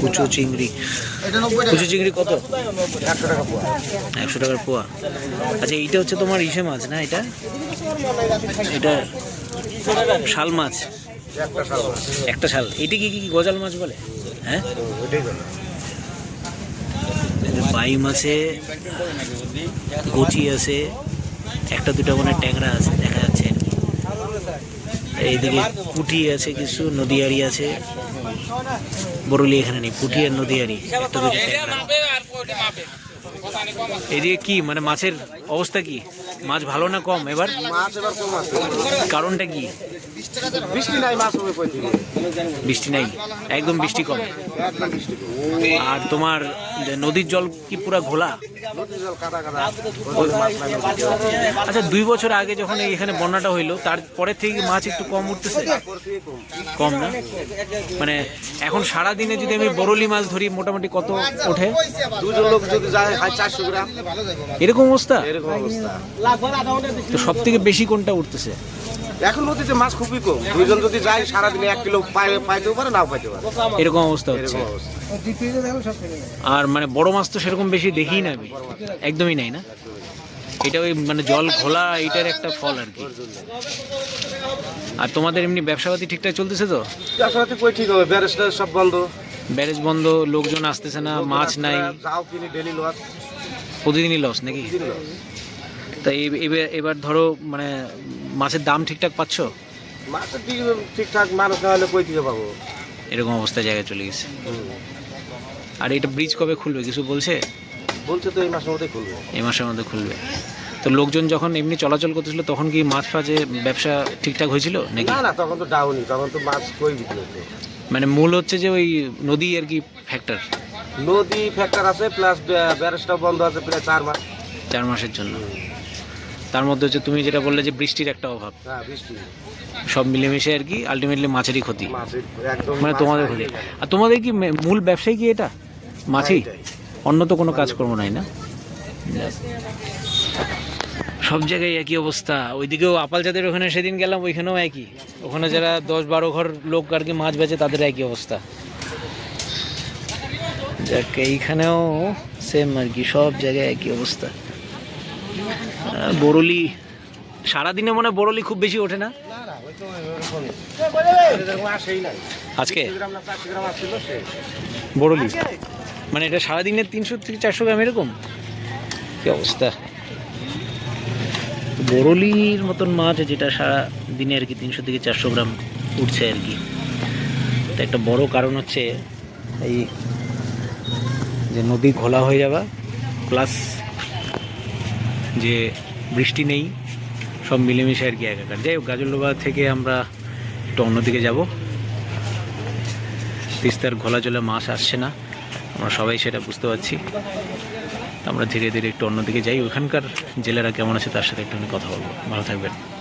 কুচো চিংড়ি। কুচো চিংড়ি কত? একশো টাকার পোয়া। আচ্ছা এইটা হচ্ছে তোমার ইসে মাছ না এটা? এটা শাল মাছ। একটা শাল। এটা কি কি গজাল মাছ বলে? হ্যাঁ? বাইম আছে কচি আছে, একটা দুটো মনে ট্যাংরা আছে, দেখা যাচ্ছে এইদিকে পুঁটি আছে কিছু, নদীয়ারি আছে। বরলি এখানে নেই, পুঁটি আর নদীয়ারি, একটা দুটো এদিকে কি মানে মাছের অবস্থা কি? মাছ ভালো না কম? এবার? মাছ এবার কম আছে। কারণটা কি? বৃষ্টি নাই মাছ হবে বৃষ্টি নাই? একদম বৃষ্টি কম। আর তোমার নদীর জল কি পুরা ঘোলা। আচ্ছা দুই বছর আগে যখন এখানে বন্যাটা হইল তারপরে থেকে মাছ একটু কম উঠতেছে? কম। কম না? মানে এখন সারা দিনে যদি আমি বরলি মাছ ধরি মোটামুটি কত ওঠে? দুজন লোক যদি যায় চারশো গ্রাম। এরকম অবস্থা? এরকম অবস্থা। তো সব থেকে বেশি কোনটা উঠতেছে? এখন নদীতে মাছ খুবই কম। দুইজন যদি যায় সারাদিনে এক কিলো পাইতেও পারে নাও পাইতে পারে। এরকম অবস্থা হচ্ছে। আর মানে বড় মাছ তো সেরকম বেশি দেখি না আমি। একদমই নাই না? এটা ওই মানে জল খোলা এইটার একটা ফল আর কি। আর তোমাদের এমনি ব্যবসাপাতি ঠিকঠাক চলতেছে তো? চাষাবাদি কই ঠিক হবে? ব্যারেস্টার সব বন্ধ। ব্যারেজ বন্ধ লোকজন আসতেছে না মাছ নাই। যাও কিনি ডেলি লস প্রতিদিনই লস নাকি? তা এবার এবার ধরো মানে মাছের দাম ঠিকঠাক পাচ্ছ? মাছ ঠিক ঠিকঠাক মানুষ না হলে কই থেকে পাবো? এরকম অবস্থা জায়গায় চলে গেছে। আর এটা ব্রিজ কবে খুলবে কিছু বলছে? বলছে তো এই মাসের মধ্যে খুলবো। এই মাসের মধ্যে খুলবে। তো লোকজন যখন এমনি চলাচল করতেছিল তখন কি মাছ ফাজে ব্যবসা ঠিকঠাক হয়েছিল নাকি? না না তখন তো ডাউনি তখন তো মাছ কই বিক্রি হতো? মানে মূল হচ্ছে যে ওই নদী আর কি ফ্যাক্টর নদী ফ্যাক্টর আছে প্লাস ব্যারেজটাও বন্ধ আছে প্রায় চার মাস। চার মাসের জন্য। তার মধ্যে হচ্ছে তুমি যেটা বললে যে বৃষ্টির একটা অভাব। হ্যাঁ বৃষ্টি। সব মিলেমিশে আর কি আলটিমেটলি মাছেরই ক্ষতি। মানে তোমাদের ক্ষতি। আর তোমাদের কি মূল ব্যবসায় কি এটা? মাছই? অন্য তো কোনো কাজকর্ম নাই না? সব জায়গায় একই অবস্থা। ওইদিকেও আপাল যাদের ওখানে সেদিন গেলাম ওইখানেও একই। ওখানে যারা দশ বারো ঘর লোক আর কি মাছ বেচে তাদের একই অবস্থা। যাক এইখানেও সেম আর কি সব জায়গায় একই অবস্থা। বরলি সারাদিনে মনে বরলি খুব বেশি ওঠে না। আজকে 200 গ্রাম না 400 গ্রাম আসছিল সে। বরলি মানে এটা সারাদিনে তিনশো থেকে চারশো গ্রাম এরকম কি অবস্থা বরলির মতন মাছ যেটা সারা দিনে আর কি তিনশো থেকে চারশো গ্রাম উঠছে আর কি তো একটা বড় কারণ হচ্ছে এই যে নদী ঘোলা হয়ে যাওয়া প্লাস যে বৃষ্টি নেই, সব মিলেমিশে আর কি একাকার। যাই হোক, গাজলডোবা থেকে আমরা একটু অন্যদিকে যাব। তিস্তার ঘোলা জলে মাছ আসছে না, আমরা সবাই সেটা বুঝতে পারছি। আমরা ধীরে ধীরে একটু অন্যদিকে যাই। ওখানকার জেলেরা কেমন আছে তার সাথে একটুখানি কথা বলব। ভালো থাকবেন।